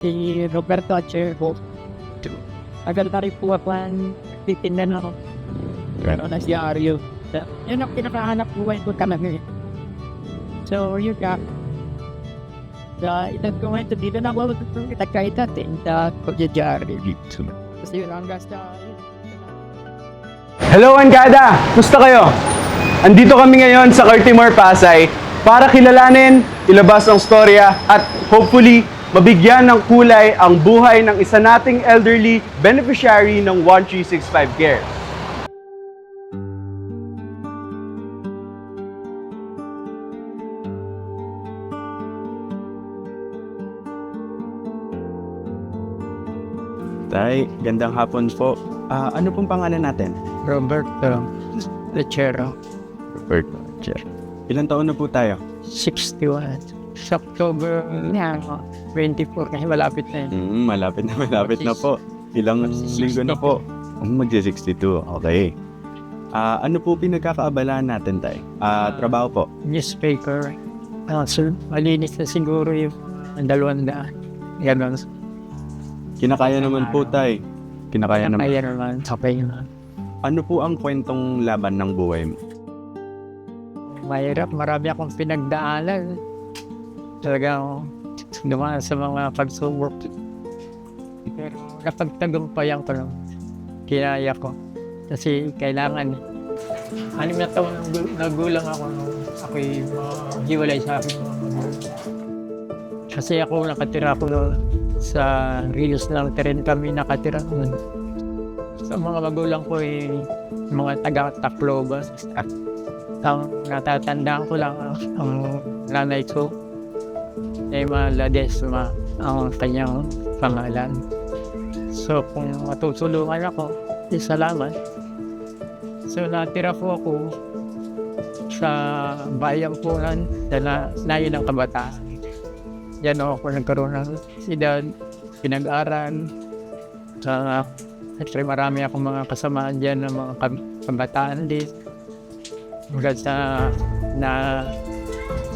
si Roberto Acherbo. Agad na rin po ako ang titinda na ako. Pero na si Aryo. So, yun ang pinakahanap buhay ko talaga eh. So, yun ka. Sa edad ko ngayon, dito na ako nagkaita, tinta, kudyajari. Kasi yun hanggang sa... Hello Angada! Musta kayo? Andito kami ngayon sa Cartimore, Pasay para kilalanin, ilabas ang storya at hopefully mabigyan ng kulay ang buhay ng isa nating elderly beneficiary ng 1365 Care. Tay, gandang hapon po. Ah, ano pong pangalan natin? Roberto Lechero, Robert Chair. Ilan taon na po tayo? 61. Sa October na, 24 kasi malapit na yun. Mm, malapit na malapit na po. Ilang linggo na po. Mm, Magsi-62. Okay. Ah, ano po pinagkakaabalaan natin, tay? Ah, trabaho po. Newspaper. Uh, so, malinis na siguro yung ang dalawang daan. Ganon. Kinakaya naman po, tay. Kinakaya naman. Kaya naman, sakay naman. Ano po ang kwentong laban ng buhay mo? Mahirap, marami akong pinagdaanan. Talagang dumaan sa mga pagsubok. Pero napagtagumpayan ko lang. Kinaya ko. Kasi kailangan. Anim na taon nagulang ako nung ako'y hiwalay sa akin. Kasi ako nakatira ko sa Rios lang rin kami nakatira noon. Sa mga magulang ko ay mga taga Tacloban. Ang natatandaan ko lang ang, ang nanay ko Emma Ladesma ang kanyang pangalan. So kung matutulungan ako, eh, salamat. So natira po ako sa bayan po ng nayon ng kabataan. Yan ako nagkaroon ng edad, pinag-aral. Sa, Siyempre marami akong mga kasamaan dyan ng mga kab- kabataan din. Hanggang sa na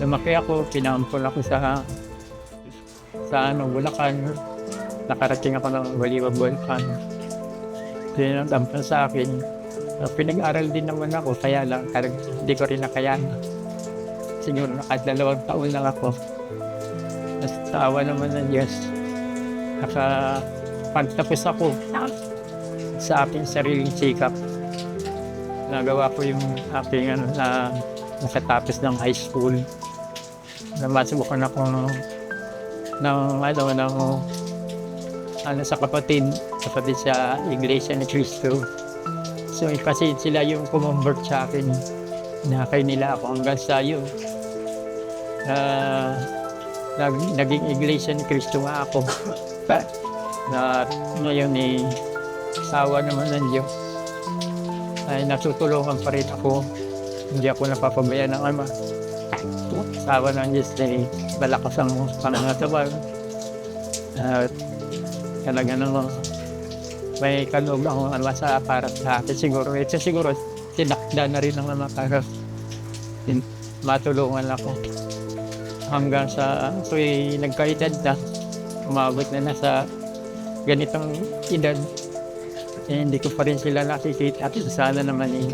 lumaki ako, pinampol ako sa sa ano, Bulacan. Nakarating ako ng Baliwa Bulacan. Pinagampal sa akin. Uh, pinag-aral din naman ako, kaya lang hindi ko rin nakayanan. Siguro nakadalawang taon lang ako. Tapos tawa naman ng Diyos. Naka pagtapos ako sa aking sariling sikap. Nagawa ko yung aking ano, na nakatapos ng high school. Namasubukan ako ng, ano, ng ano sa kapatid, kapatid sa Iglesia ni Cristo. So kasi sila yung kumambert sa akin. Nakay nila ako hanggang sa yun. Na, nag, naging Iglesia ni Cristo nga ako. na ngayon eh, sawa naman ng Diyos. Ay natutulungan pa rin ako. Hindi ako napapabayaan ng ama. Sawa ng Diyos eh, malakas ang panangatawan. At talaga naman, may kaloob ang ama sa para sa akin siguro. Ito siguro, tinakda na rin ng ama para matulungan ako. Hanggang sa ako'y nagkaedad na, umabot na nasa ganitong edad. Eh, hindi ko pa rin sila nakikita at sana naman eh,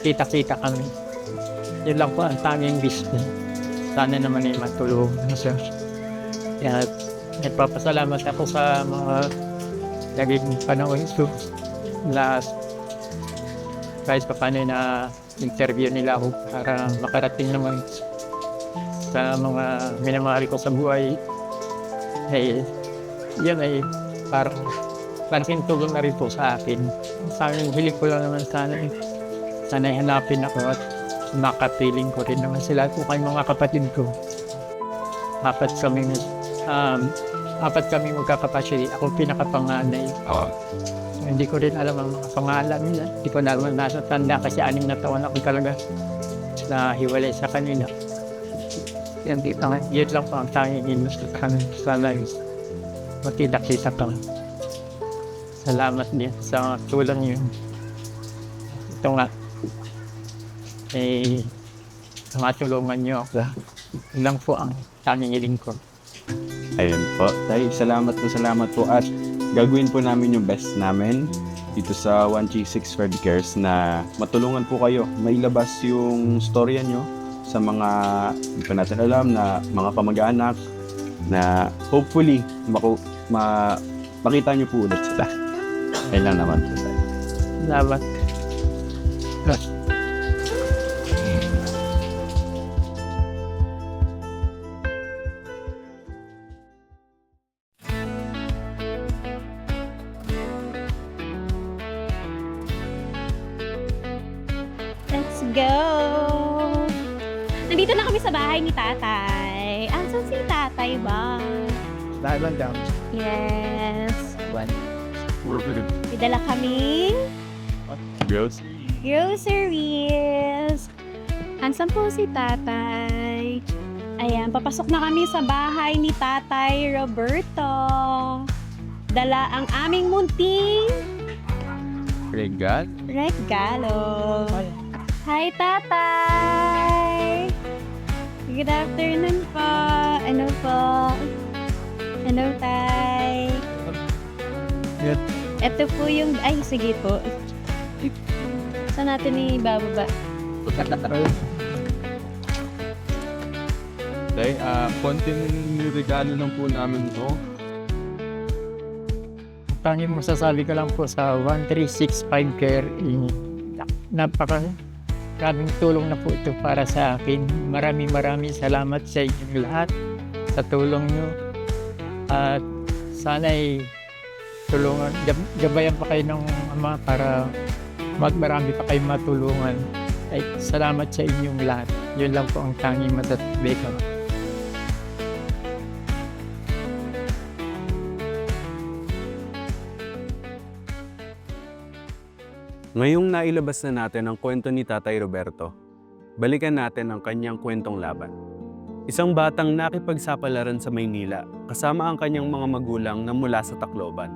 kita-kita kami. Yun lang po ang tanging wish ko. Sana naman eh matulungan siya. Kaya nagpapasalamat ako sa mga naging panahon ito. Last kahit pa paano na interview nila ako para makarating naman sa mga minamahal ko sa buhay. Eh, yun ay parang malaking tulong na rin po sa akin. Sa akin, hiling ko lang naman sana. Sana hanapin ako at makapiling ko rin naman sila po kay mga kapatid ko. Apat kami, um, apat kami magkakapatid. Ako pinakapanganay. Oo. So, hindi ko rin alam ang mga pangalan nila. Hindi ko naman nasa tanda kasi anim na taon ako talaga na hiwalay sa kanila. Yan, di lang, yun lang po ang tanging inos sa kanila. Sana yun. Makita-kita ka. Salamat din sa tulong yun. Ito nga. Eh, matulungan niyo ako. Yun lang po ang tanging iling ko. Ayun po. Tay, salamat po, salamat po. At gagawin po namin yung best namin dito sa 1G6 Fred Cares na matulungan po kayo mailabas yung storya nyo sa mga hindi pa natin alam na mga kamag-anak na hopefully maku, ma, makita nyo po ulit sila. Ayun lang naman po tayo. Salamat. Go! Nandito na kami sa bahay ni tatay. Asan si tatay ba? Dahil lang down. Yes. One. May dala kaming Girls? groceries. Hansan po si tatay. Ayan, papasok na kami sa bahay ni tatay Roberto. Dala ang aming munting Regal? regalo. Hi, tatay! Good afternoon po. Ano po? Ano, tay? Good. Ito po yung... Ay, sige po. Saan natin ibababa? Tay, ah, konting regalo lang po namin to. Tanging masasabi ko lang po sa 1365 Care, eh, napaka maraming tulong na po ito para sa akin. Maraming maraming salamat sa inyong lahat sa tulong nyo. At sana'y tulungan, gab- gabayan pa kayo ng ama para magmarami pa kayong matulungan. Ay, salamat sa inyong lahat. Yun lang po ang tanging masasabi ko. Ngayong nailabas na natin ang kwento ni Tatay Roberto, balikan natin ang kanyang kwentong laban. Isang batang nakipagsapalaran sa Maynila kasama ang kanyang mga magulang na mula sa Tacloban.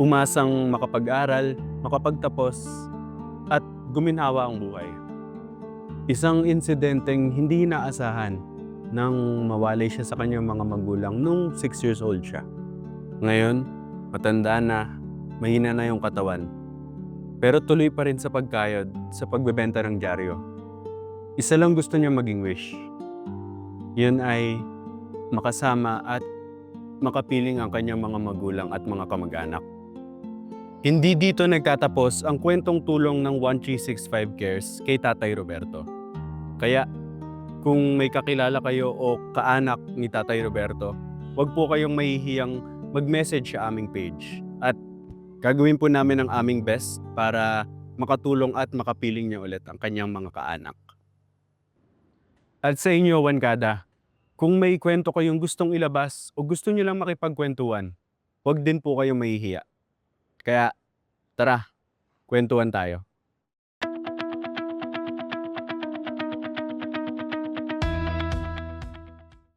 Umasang makapag-aral, makapagtapos, at guminhawa ang buhay. Isang insidenteng hindi inaasahan nang mawalay siya sa kanyang mga magulang nung 6 years old siya. Ngayon, matanda na, mahina na yung katawan, pero tuloy pa rin sa pagkayod sa pagbebenta ng dyaryo. Isa lang gusto niya maging wish. Yun ay makasama at makapiling ang kanyang mga magulang at mga kamag-anak. Hindi dito nagtatapos ang kwentong tulong ng 1365 Cares kay Tatay Roberto. Kaya kung may kakilala kayo o kaanak ni Tatay Roberto, huwag po kayong mahihiyang mag-message sa aming page. Gagawin po namin ang aming best para makatulong at makapiling niya ulit ang kanyang mga kaanak. At sa inyo, Wankada, kung may kwento kayong gustong ilabas o gusto niyo lang makipagkwentuhan, huwag din po kayong mahihiya. Kaya, tara, kwentuhan tayo.